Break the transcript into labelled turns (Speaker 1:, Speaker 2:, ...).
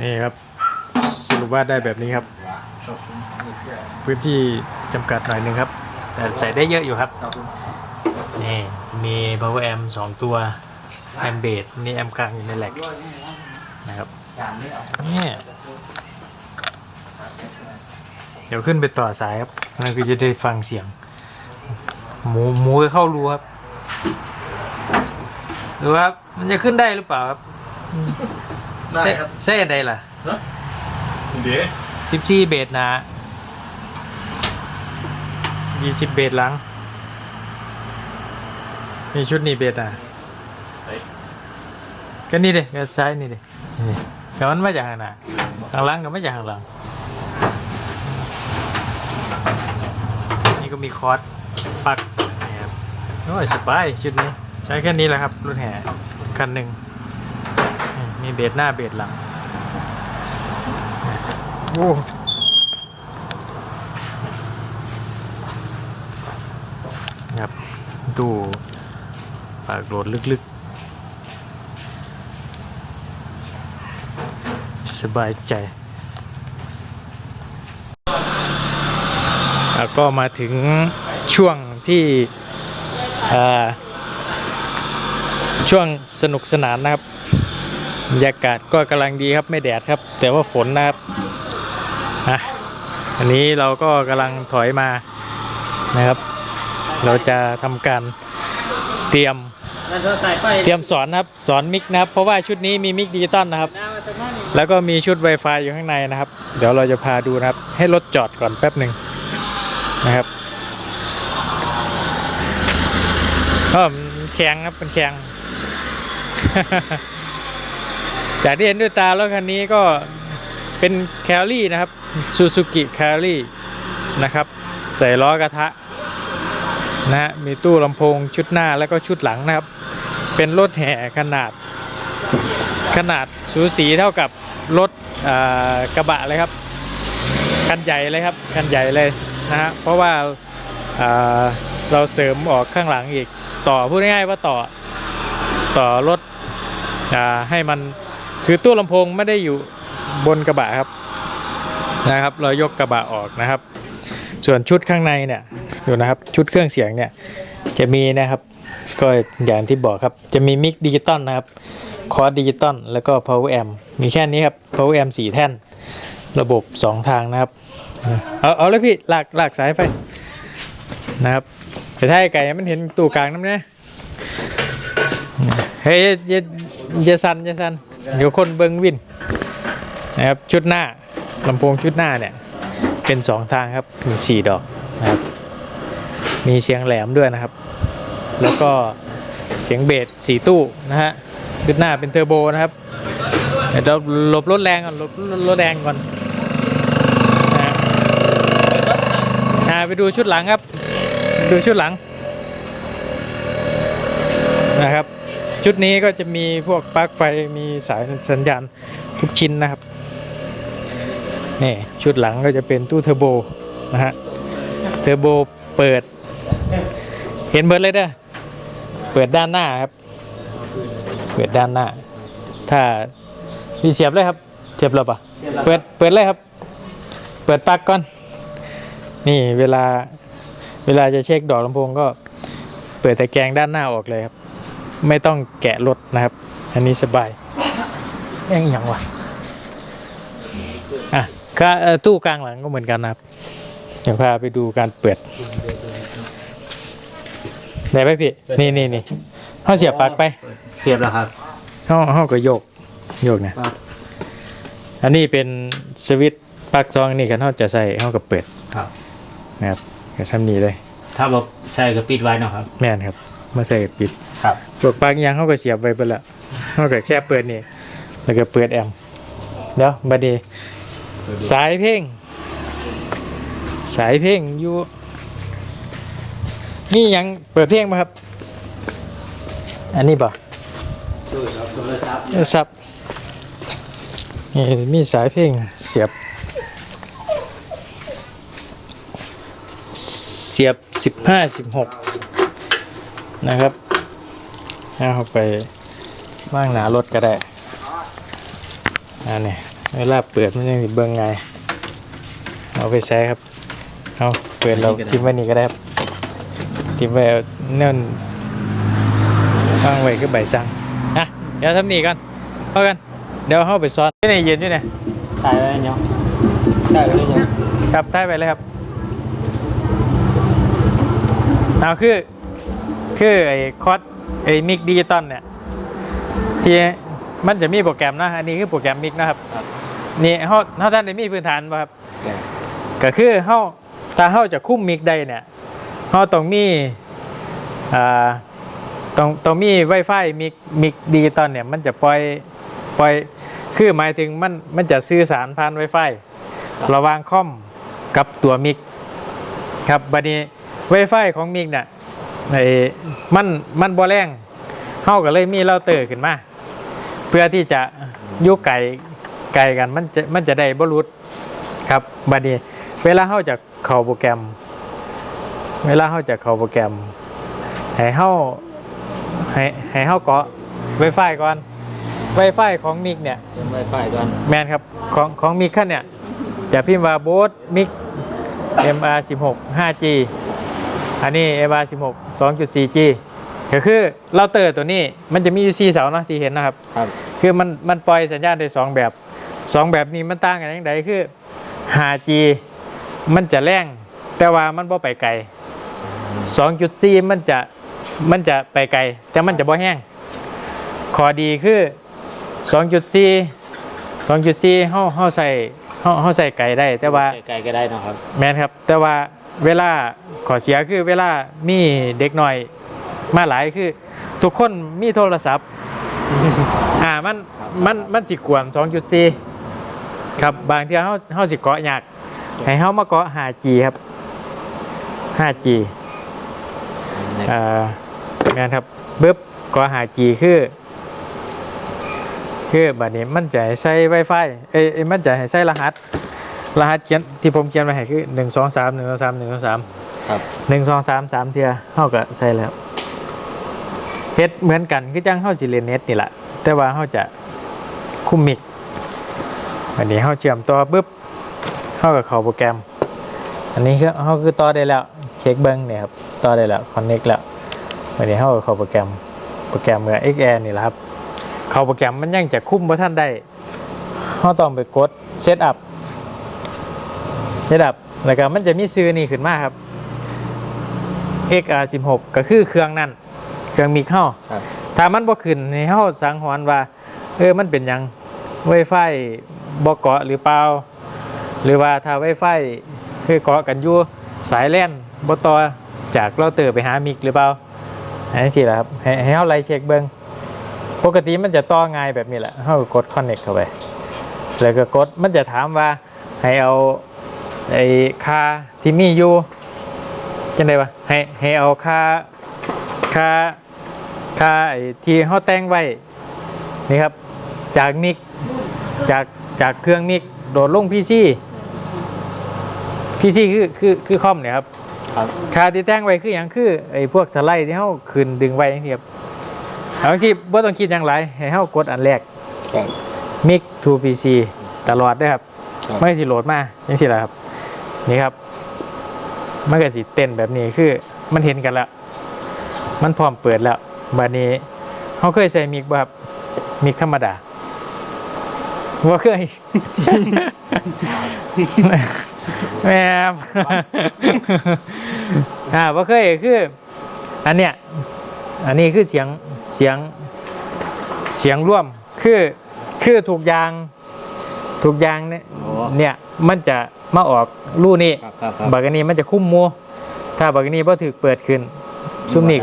Speaker 1: นี่ครับ สรุปว่าได้แบบนี้ครับ พื้นที่จำกัดหน่อยหนึงครับ แต่ใส่ได้เยอะอยู่ครับ นี่ มี power amp สองตัว แอมเบดนี่แอมกลางอยู่ในแหลกนะครับเนี่ยเดี๋ยวขึ้นไปต่อสายครับนั่นคือจะได้ฟังเสียง หมูหมูเข้ารูครับดูครับ มันจะขึ้นได้หรือเปล่าครับ
Speaker 2: ได้ครับ
Speaker 1: เส้นใดล่ะ
Speaker 2: เดี๋ยว
Speaker 1: สิบสี่เบสนะยี่สิบเบสหลังมีชุดนี้เบสอะก็นี่เด็กซ้ายนี่เด็กนี่แต่มันมาจากข้างหน้าข้างหลังก็มาจากข้างหลังนี่ก็มีคอร์สปักนี่ครับโอ้ยสบายชุดนี้ ใช้แค่นี้แหละครับรถแห่คันหนึ่งนี่ มีเบสหน้าเบสหลัง โอ้ครับดูปากโหลดลึกๆ สบายใจแล้วก็มาถึงช่วงที่เอ่อช่วงสนุกสนานนะครับ บรรยากาศก็กำลังดีครับไม่แดดครับ แต่ว่าฝนนะครับอะอันนี้เราก็กำลังถอยมานะครับ เราจะทำการเตรียม
Speaker 3: เต
Speaker 1: รียมสอนนะครับสอนมิกนะครับ เพราะว่าชุดนี้มีมิกดิจิตอลนะครับ แล้วก็มีชุด Wi-Fi อยู่ข้างในนะครับ เดี๋ยวเราจะพาดูนะครับ ให้รถจอดก่อนแป๊บหนึ่งนะครับก็แข็งครับเป็นแข็ง จากที่เห็นด้วยตารถคันนี้ก็เป็นแคลรี่นะครับซูซูกิแคลรี่นะครับ ใส่ล้อกระทะนะฮะมีตู้ลำโพงชุดหน้าแล้วก็ชุดหลังนะครับ เป็นรถแห่ขนาดขนาดสูสีเท่ากับรถกระบะเลยครับคันใหญ่เลยครับคันใหญ่เลยนะฮะเพราะว่าอ่าเราเสริมออกข้างหลังอีกต่อพูดง่ายๆว่าต่อต่อรถให้มัน คือตู้ลำโพงไม่ได้อยู่บนกระบะครับนะครับ เรายกกระบะออกนะครับ ส่วนชุดข้างในเนี่ยดูนะครับชุดเครื่องเสียงเนี่ยจะมีนะครับ ก็อย่างที่บอกครับ จะมีมิกดิจิตอลนะครับคอร์ดดิจิตอลแล้วก็ power amp มีแค่นี้ครับ power amp สี่แท่น ระบบ 2 ทางนะครับ เอาเอาเลยพี่หลากหลากสายไฟนะครับ แต่ถ้าไอ้ไก่มันเห็นตู้กลางน้ำเนี่ยเฮ้ยอย่าอย่าสันอย่าสัน เดี๋ยวคนเบิงวินนะครับชุดหน้าลำโพงชุดหน้าเนี่ยเป็น2ทางครับมี4ดอกนะครับมีเสียงแหลมด้วยนะครับ แล้วก็เสียงเบสสี่ตู้นะฮะชุดหน้าเป็นเทอร์โบนะครับเดี๋ยวเราหลบรถแรงก่อนหลบรถแรงก่อนนะฮะไปดูชุดหลังครับ ดูชุดหลังนะครับ ชุดนี้ก็จะมีพวกปลั๊กไฟมีสายสัญญาณทุกชิ้นนะครับนี่ชุดหลังก็จะเป็นตู้เทอร์โบนะฮะเทอร์โบเปิด เห็นเบิร์ดเลยเด้อเปิดด้านหน้าครับ เปิดด้านหน้า ถ้าพี่เสียบเลยครับเสียบแล้วปะเปิดเปิดเลยครับ เปิดปลั๊กก่อน นี่เวลาเวลาจะเช็คดอกลำโพงก็เปิดแตะแกงด้านหน้าออกเลยครับ ไม่ต้องแกะรถนะครับ อันนี้สบายยังอหย่างวะอะก็เอ่อตู้กลางหลังก็เหมือนกันนะครับ เดี๋ยวพาไปดูการเปิดได้ไหมพี่ นี่นี่นี่เขาเสียบปลั๊กไป
Speaker 3: เสียบแล้วครับ
Speaker 1: เขาเขาก็โยก โยกเนี่ย
Speaker 3: ครับ
Speaker 1: อันนี้เป็นสวิตช์ปลั๊กซองนี่กันเขาจะใส่เขาก็เปิด
Speaker 3: ครับ
Speaker 1: นะครับกับซ้ำนี้เลย
Speaker 3: ถ้าบอกใส่ก็ปิดไว้เนาะครับ
Speaker 1: แม่นครับ มาใส่กับปิด
Speaker 3: ครับ
Speaker 1: พวกปลั๊กยางเขาก็เสียบไว้ไปแล้วเขาก็แค่เปิดนี่แล้วก็เปิดแอมป์เดี๋ยวบัดนี้สายเพลงสายเพลงอยู่นี่ยังเปิดเพลงไหมครับ อันนี้บ่
Speaker 3: โทรศัพท์
Speaker 1: โทรศัพท์นี่มีสายเพลงเสียบ เสียบสิบห้าสิบหก นะครับเอาไปว่างหนารถก็ได้อันนี้เวลาเปิดมันยังสิเบิ่งไง เอาไปใช้ครับ เอาเปิดเราทิ้งไว้นี่ก็ได้ครับทิ้งไว้เอาเนื่นวางไว้คือใบสั่งนะเดี๋ยวทำนี่ก่อนเข้ากัน เดี๋ยวเข้าไปซ้อนที่ไหนเย็นอยู่เนี่ย
Speaker 3: ถ่ายไว้เนาะ
Speaker 2: ได้แล้วยัง
Speaker 1: ครับได้ไปเลยครับเอาคือ คือไอ้คอร์สไอ้มิกดิจิตอลเนี่ยที่มันจะมีโปรแกรมนะ อันนี้คือโปรแกรมมิกนะครับ นี่เฮาเฮาท่านได้มีพื้นฐานป่ะครับ ก็คือเฮาถ้าเฮาจะคุมมิกได้เนี่ยเฮาต้องมีอ่าต้องต้องมี Wi-Fi มิกมิกดิจิตอลเนี่ยมันจะปล่อยปล่อยคือหมายถึงมันมันจะสื่อสารผ่าน Wi-Fi ระหว่างคอมกับตัวมิกครับบัดนี้ Wi-Fi ของมิกเนี่ย ไอ้มันมันบ่แรงเฮาก็เลยมีเราเตอร์ขึ้นมา เพื่อที่จะอยุไก่ไก่กันมันจะมันจะได้บรุษครับบัดนี้เวลาเขาจะเข้าโปรแกรม เวลาเขาจะเข้าโปรแกรมให้เขาให้ให้เขาเกาะ Wi-Fi ก่อน Wi-Fi ของมิกเนี่ย
Speaker 3: เชื่อมไวไฟก่อน
Speaker 1: แมนครับของของมิกขั้นเนี่ยจะพิมพ์ว่าโบสมิก MR16 5G อันนี้ MR16 2.4G ก็คือเราเตอร์ตัวนี้มันจะมีอยู่4เสาเนาะที่เห็นนะครับ
Speaker 3: ครับ
Speaker 1: คือมันมันปล่อยสัญญาณได้สองแบบสองแบบนี้มันต่างกันอย่างไรคือ 5G มันจะแรงแต่ว่ามันบ่ไปไกล 2.4 มันจะมันจะไปไกล แต่มันจะบ่แห้งข้อดีคือ 2.4 2.4เฮาเฮาใส่เฮาเฮาใส่ไกลได้ แต่ว่า
Speaker 3: ไกลๆก็ได้เนาะครับ
Speaker 1: แมนครับ แต่ว่า เวลาขอเสียคือเวลามีเด็กหน่อยมาหลายคือ ทุกคนมีโทรศัพท์ อ่ามันมันมันสิกวน2.4ครับบางทีเฮาเฮาสิเกาะยากให้เฮามาเกาะ 5G ครับ 5G อ่าแมนครับเบิบเกาะ 5G คือคือบัดนี้มันจะให้ใช้ Wi-Fi เอ้ยเอ้ยมันจะให้ใช้รหัส รหัสเขียนที่ผมเขียนไว้ให้คือหนึ่งสองสามหนึ่งสองสามหนึ่งสองสาม
Speaker 3: ครับ
Speaker 1: หนึ่งสองสามสามเทียเข้ากับใช่แล้วเฮ็ดเหมือนกันคือจังเข้าสิเรียนเน็ตนี่แหละแต่ว่าเข้าจะคุมมิกอันนี้เข้าเชื่อมต่อปุ๊บเข้ากับเข้าโปรแกรม อันนี้คือเข้าคือต่อได้แล้วเช็คเบิ้งเนี่ยครับต่อได้แล้วคอนเน็กแล้วอันนี้เข้ากับเข้าโปรแกรมโปรแกรมเมื่อ XR นี่แหละครับเข้าโปรแกรมมันยังจะคุ้มบ่ท่านได้เขาต้องไปกดเซตอัพ ระดับแล้วก็มันจะมีซื้อนี่ขึ้นมาครับ XR16 ก็คือเครื่องนั่นเครื่องมีเข้า
Speaker 3: ครับ
Speaker 1: ถ้ามันบ่ขึ้นในเฮาสังหรณ์ว่า เออมันเป็นหยัง Wi-Fi บ่เกาะหรือเปล่า หรือว่าถ้า Wi-Fi คือเกาะกันอยู่สายแล่นบ่ต่อจากเราเตอร์ไปหามิกหรือเปล่าอันนี้สิล่ะครับให้ให้เฮาไล่เช็คเบิ่งปกติมันจะต่อง่ายแบบนี้แหละเฮาก็กด connect เข้าไป แล้วก็กดมันจะถามว่าให้เอา ไอ้ค่าที่มีอยู่จังไดวะให้ให้เอาค่าค่าค่าไอ้ที่เขาแต่งไว้นี่ครับ จากมิกจากจากเครื่องมิกโดดลงพีซีพีซีคือคือคือคอมเนี่ยครับ
Speaker 3: ครับ
Speaker 1: ค่าที่แต่งไว้คืออย่างคือไอ้พวกสไลด์ที่เขาขึ้นดึงไว้นี่ครับเอาสิบ่ต้องคิดอย่างไรให้เขากดอันแรก
Speaker 2: ครับ
Speaker 1: มิก to PC ตลอดด้วยครับ
Speaker 2: ครับ
Speaker 1: ไม่สิโหลดมายังสิละครับ นี่ครับ มันก็สิเต้นแบบนี้คือมันเห็นกันแล้ว มันพร้อมเปิดแล้วบัดนี้เขาเคยใส่มิกบ่ครับมิกธรรมดาว่าเคยแม่ครับอ่าว่าเคยคืออันเนี้ยอันนี้คือเสียงเสียงเสียงร่วมคือคือถูกยาง ถูกอยางเนี่ย
Speaker 3: โอ้
Speaker 1: เนี่ยมันจะมาออกรูนี่
Speaker 3: ครับครับครับ
Speaker 1: บักอันนี้มันจะคุ้มหมัวถ้าบักอันนี้พอถือเปิดขึ้น ซุมนี่กับ